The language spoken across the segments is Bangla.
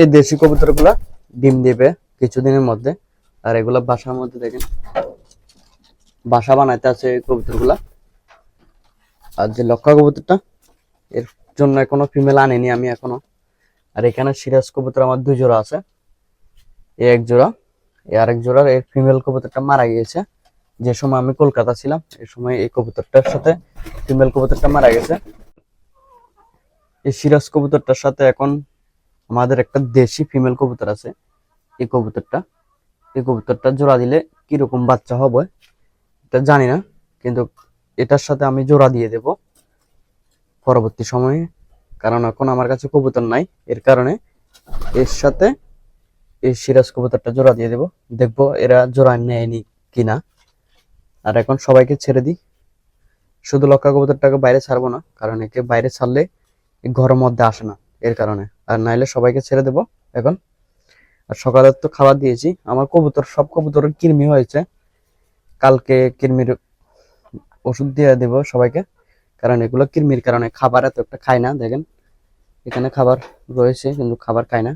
এই দেশি কবুতরগুলা ডিম দিবে কিছুদিনের মধ্যে। আর এগুলা বাসার মধ্যে দেখেন, বাসা বানাইতে আছে এই কবুতরগুলা। আর যে লক্ষা কবুতরটা, এর জন্য এখনও ফিমেল আনিনি আমি এখনও। আর এখানে সিরাজ কবুতর আমার দুই জোড়া আছে। এই এক জোড়া, এ আরেক জোড়ার এই ফিমেল কবুতরটা মারা গিয়েছে যে সময় আমি কলকাতা ছিলাম এই সময় এই কবুতরটার সাথে ফিমেল কবুতরটা মারা গেছে। এই সিরাজ কবুতরটার সাথে এখন আমাদের একটা দেশি ফিমেল কবুতর আছে। এই কবুতরটা এই কবুতরটা জোড়া দিলে কীরকম বাচ্চা হবে, এটা জানি না, কিন্তু এটার সাথে আমি জোড়া দিয়ে দেব পরবর্তী সময়ে, কারণ এখন আমার কাছে কবুতর নাই। এর কারণে এর সাথে এই সিরাজ কবুতরটা জোড়া দিয়ে দেব। দেখব এরা জোড়া নেয়নি কিনা। আর এখন সবাইকে ছেড়ে দিই। শুধু লক্ষা কবুতরটাকে বাইরে ছাড়বো না, কারণ একে বাইরে ছাড়লে ঘরের মধ্যে আসে না। এর কারণে। আর নাইলে সবাইকে ছেড়ে দেব এখন। আর সকালে তো খাবার দিয়েছি। আমার কবুতর, সব কবুতরের কৃমি হয়েছে। কালকে কৃমির ওষুধ দিয়ে দেব সবাইকে। কারণ এগুলো কৃমির কারণে খাবার এত একটা খায় না, দেখেন। এখানে খাবার রয়েছে, কিন্তু খাবার খায় না।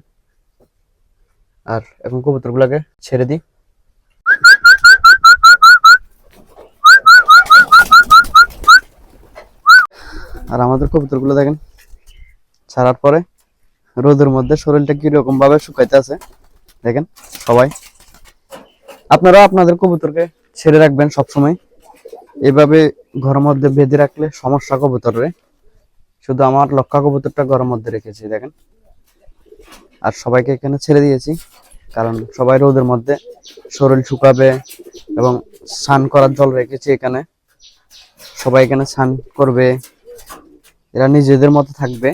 আর এখন কবুতরগুলোকে ছেড়ে দিই। আর আমাদের কবুতরগুলো দেখেন ছাড়ার পরে রোদের মধ্যে শরীরটা কীরকম ভাবে শুকাইতে আছে, দেখেন সবাই। আপনারা আপনাদের কবুতরকে ছেড়ে রাখবেন সবসময়। এভাবে ঘরের মধ্যে বেঁধে রাখলে সমস্যা কবুতরে শুধু আমার লক্ষা কবুতরটা ঘরের মধ্যে রেখেছি, দেখেন। আর সবাইকে এখানে ছেড়ে দিয়েছি, কারণ সবাই রোদের মধ্যে শরীর শুকাবে এবং স্নান করার জল রেখেছি এখানে। সবাই এখানে স্নান করবে, এরা নিজেদের মতো থাকবে।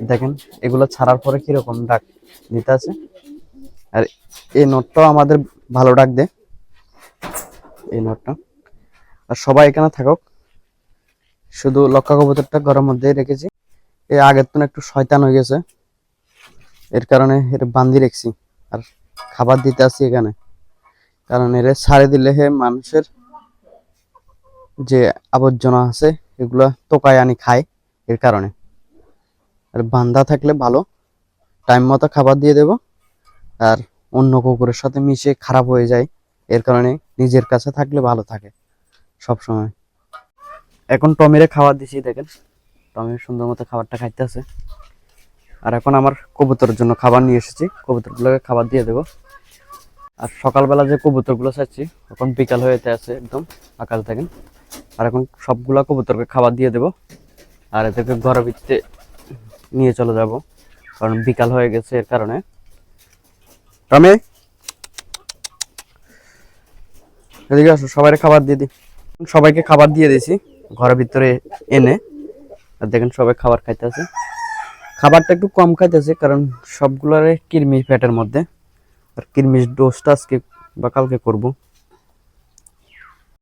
দেখেন, এগুলো ছাড়ার পরে কীরকম ডাক দিতে আছে? আর এই নোটটাও আমাদের ভালো ডাক দে। এই নোটটা। আর সবাই এখানে থাকুক। শুধু লক্ষা কবুতরটা ঘরের মধ্যেই রেখেছি। এ আগের তো একটু শয়তান হয়ে গেছে। এর কারণে এর বান্ধি রেখেছি। আর খাবার দিতে আসি এখানে। কারণ এর ছাড়ে দিলে হে মানুষের যে আবর্জনা আছে, এগুলা তোকায় আনি খায়। এর কারণে। আর বান্ধা থাকলে ভালো। টাইম মতো খাবার দিয়ে দেব। আর অন্য কুকুরের সাথে মিশে খারাপ হয়ে যায়, এর কারণে নিজের কাছে থাকলে ভালো থাকে সব সময় এখন টমিরে খাবার দিছি, দেখেন। টমির সুন্দর মতো খাবারটা খাইতে আছে আর এখন আমার কবুতরের জন্য খাবার নিয়ে এসেছি। কবুতরগুলোকে খাবার দিয়ে দেবো। আর সকালবেলা যে কবুতরগুলো চাচ্ছি, এখন বিকাল হয়ে আছে একদম, আকাশ দেখেন। আর এখন সবগুলা কবুতরকে খাবার দিয়ে দেবো। আর এদেরকে ঘরের ভিতরে নিয়ে চলে যাব, কারণ বিকাল হয়ে গেছে এর কারণে। রমে? এদিকে আসো সবাই খাবার দিয়ে দিই। সবাইকে খাবার দিয়ে দিয়েছি, ঘরের ভিতরে এনে। আর দেখেন সবাই খাবার খাইতেছে। খাবারটা একটু কম খাইতেছে, কারণ সবগুলোর কিরমিশ ফ্যাটের মধ্যে। আর কিরমিশ ডোজটা আজকে বা কালকে করব।